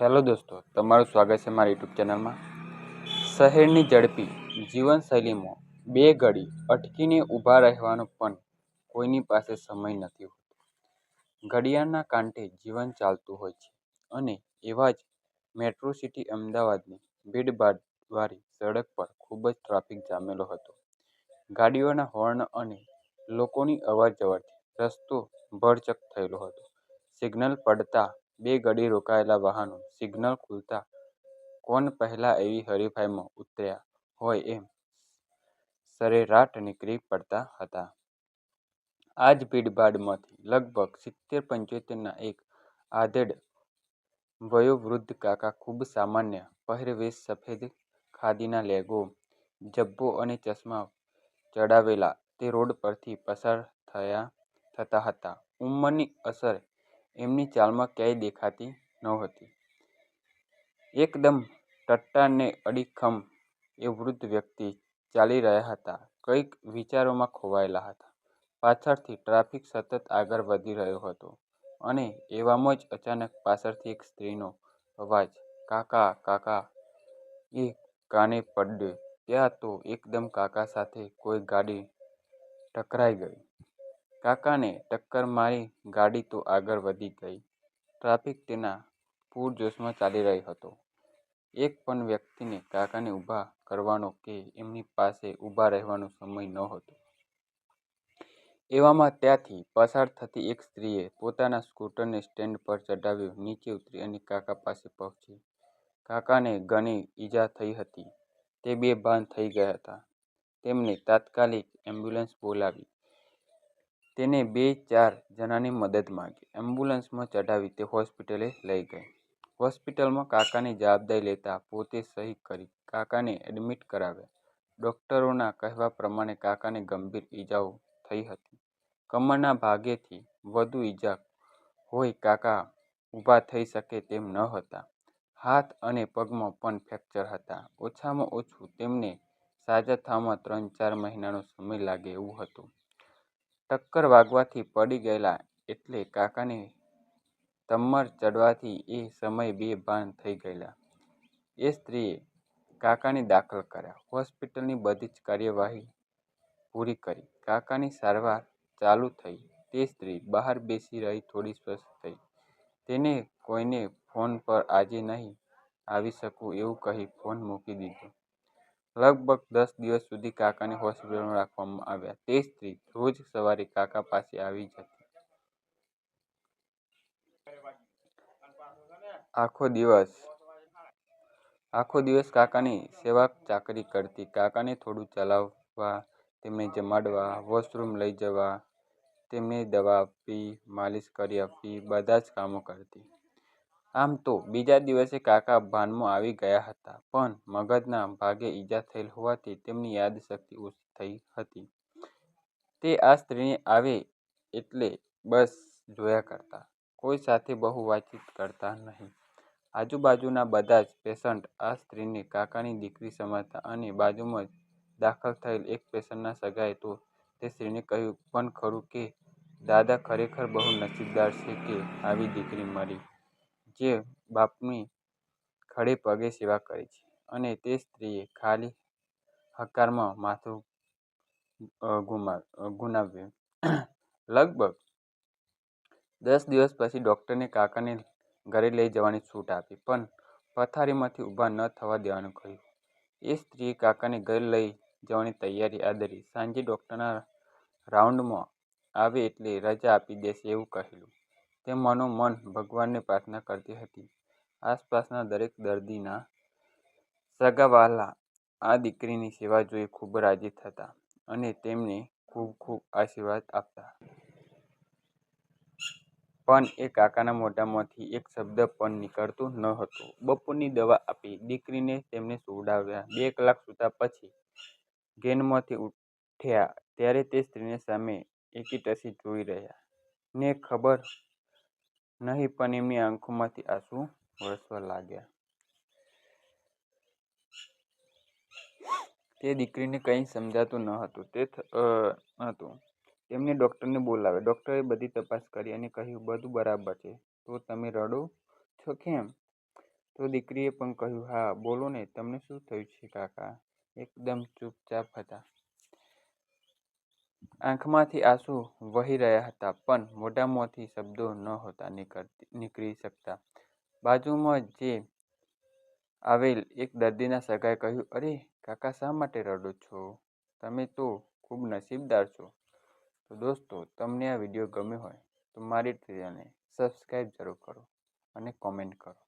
Hello દોસ્તો, તમારું સ્વાગત છે મારી યુટ્યુબ ચેનલમાં. શહેરની ઝડપી જીવનશૈલીમાં બે ઘડી અટકીને ઊભા રહેવાનો પણ કોઈની પાસે સમય નથી હોતો. ઘડિયાળના કાંઠે જીવન ચાલતું હોય છે અને એવા જ મેટ્રો સિટી અમદાવાદની ભીડભાડવાળી સડક પર ખૂબ જ ટ્રાફિક જામેલો હતો. ગાડીઓના હોર્ન અને લોકોની અવરજવરથી રસ્તો ભરચક થયેલો હતો. સિગ્નલ પડતા બે ઘડી રોકાયેલા વાહનો સિગ્નલ ખુલતા કોણ પહેલાં એવી હરીફાઈમાં ઉતર્યા હોય એમ સરેરાટ નીકળી પડતા હતા. આ જ ભીડભાડમાંથી લગભગ સિત્તેર પંચોતેરના એક આધેડ વયોવૃદ્ધ કાકા ખૂબ સામાન્ય પહેરવેશ સફેદ ખાદીના લેગો, જબ્બો અને ચશ્મા ચડાવેલા તે રોડ પરથી પસાર થયા થતા હતા. ઉંમરની અસર એમની ચાલમાં ક્યાંય દેખાતી નહોતી. એકદમ ટટ્ટાર ને અડીખમ એ વૃદ્ધ વ્યક્તિ ચાલી રહ્યા હતા. કંઈક વિચારોમાં ખોવાયેલા હતા. પાછળથી ટ્રાફિક સતત આગળ વધી રહ્યો હતો અને એવામાં જ અચાનક પાછળથી એક સ્ત્રીનો અવાજ, કાકા કાકા. એ કાને પડ્યો. ત્યાં તો એકદમ કાકા સાથે કોઈ ગાડી ટકરાઈ ગઈ. કાકાને ટક્કર મારી ગાડી તો આગળ વધી ગઈ. ટ્રાફિક તેના પૂરજોશમાં ચાલી રહ્યો હતો. એક પણ વ્યક્તિને કાકાને ઊભા કરવાનો કે એમની પાસે ઊભા રહેવાનો સમય નહોતો. એવામાં ત્યાંથી પસાર થતી એક સ્ત્રીએ પોતાના સ્કૂટરને સ્ટેન્ડ પર ચઢાવ્યું, નીચે ઉતરી અને કાકા પાસે પહોંચી. કાકાને ઘણી ઈજા થઈ હતી. તે બેભાન થઈ ગયા હતા. તેમણે તાત્કાલિક એમ્બ્યુલન્સ બોલાવી. તેને બે ચાર જણાની મદદ માગી. એમ્બ્યુલન્સમાં ચઢાવી તે હોસ્પિટલે લઈ ગઈ. હોસ્પિટલમાં કાકાની જવાબદારી લેતા પોતે સહી કરી કાકાને એડમિટ કરાવ્યા. ડૉક્ટરોના કહેવા પ્રમાણે કાકાને ગંભીર ઈજાઓ થઈ હતી. કમરના ભાગેથી વધુ ઈજા હોય કાકા ઊભા થઈ શકે તેમ ન હતા. હાથ અને પગમાં પણ ફ્રેક્ચર હતા. ઓછામાં ઓછું તેમને સાજા થવામાં ત્રણ ચાર મહિનાનો સમય લાગે એવું હતું. ટક્કર વાગવાથી પડી ગયેલા એટલે કાકાને તમ્મર ચડવાથી એ સમય બેભાન થઈ ગયેલા. એ સ્ત્રીએ કાકાને દાખલ કર્યા. હોસ્પિટલની બધી જ કાર્યવાહી પૂરી કરી. કાકાની સારવાર ચાલુ થઈ. તે સ્ત્રી બહાર બેસી રહી, થોડી સ્વસ્થ થઈ. તેને કોઈને ફોન પર આજે નહીં આવી શકું એવું કહી ફોન મૂકી દીધો. લગભગ દસ દિવસ સુધી કાકાને હોસ્પિટલમાં રાખવામાં આવ્યા. તે સ્ત્રી રોજ સવારે કાકા પાસે આવી જતી. આખો દિવસ આખો દિવસ કાકાની સેવા ચાકરી કરતી. કાકાને થોડું ચલાવવા, તેમને જમાડવા, વોશરૂમ લઈ જવા, તેમને દવા આપવી માલિશ કરી આપવી બધા જ કામો કરતી. આમ તો બીજા દિવસે કાકા ભાનમાં આવી ગયા હતા, પણ મગજના ભાગે ઈજા થયેલ હોવાથી તેમની યાદશક્તિ ઓછી થઈ હતી. તે આ સ્ત્રીને આવે એટલે બસ જોયા કરતા, કોઈ સાથે બહુ વાતચીત કરતા નહીં. આજુબાજુના બધા જ પેશન્ટ આ સ્ત્રીને કાકાની દીકરી સમજતા અને બાજુમાં જ દાખલ થયેલ એક પેશન્ટના સગાએ તો તે સ્ત્રીને કહ્યું પણ ખરું કે દાદા ખરેખર બહુ નસીબદાર છે કે આવી દીકરી મળી જે બાપની ખડે પગે સેવા કરે છે અને તે સ્ત્રીએ ખાલી હકારમાં માથું ગુનાવ્યું લગભગ દસ દિવસ પછી ડૉક્ટરને કાકાને ઘરે લઈ જવાની છૂટ આપી, પણ પથારીમાંથી ઊભા ન થવા દેવાનું કહ્યું. એ સ્ત્રીએ કાકાને ઘરે લઈ જવાની તૈયારી આદરી. સાંજે ડૉક્ટરના રાઉન્ડમાં આવે એટલે રજા આપી દેશે એવું કહેલું. તે મનોમન ભગવાનને પ્રાર્થના કરતી હતી. આસપાસના દરેક દર્દીના સગાવ્હાલા આ દીકરીની સેવા જોઈ ખૂબ રાજી થતા અને તેમને ખૂબ ખૂબ આશીર્વાદ આપતા. પણ એ કાકાના મોઢામાંથી એક શબ્દ પણ નીકળતું હતો. બપોરની દવા આપી દીકરીને તેમને સુવડાવ્યા. બે કલાક સૂતા પછી ઘેનમાંથી ઉઠ્યા ત્યારે તે સ્ત્રીને સામે એકીટસી જોઈ રહ્યા. ને ખબર નહીં, પણ એમની આંખોમાંથી આંસુ વરસવા લાગ્યા. તે દીકરીને કંઈ સમજાતું ન હતું. તે હતું તેમણે ડૉક્ટરને બોલાવ્યા. ડૉક્ટરે બધી તપાસ કરી અને કહ્યું, બધું બરાબર છે. તો તમે રડો છો કેમ? તો દીકરીએ પણ કહ્યું, હા, બોલો ને, તમને શું થયું છે કાકા? એકદમ ચૂપચાપ હતા. આંખમાંથી આંસુ વહી રહ્યા હતા, પણ મોઢામાંથી શબ્દો નહોતા નીકળી શકતા. બાજુમાં જે આવેલ એક દર્દીના સગાએ કહ્યું, અરે, કાકા, શા માટે રડો છો? તમે તો ખૂબ નસીબદાર છો. તો દોસ્તો, તમને આ વીડિયો ગમ્યો હોય તો મારી ચેનલને સબસ્ક્રાઈબ જરૂર કરો અને કોમેન્ટ કરો.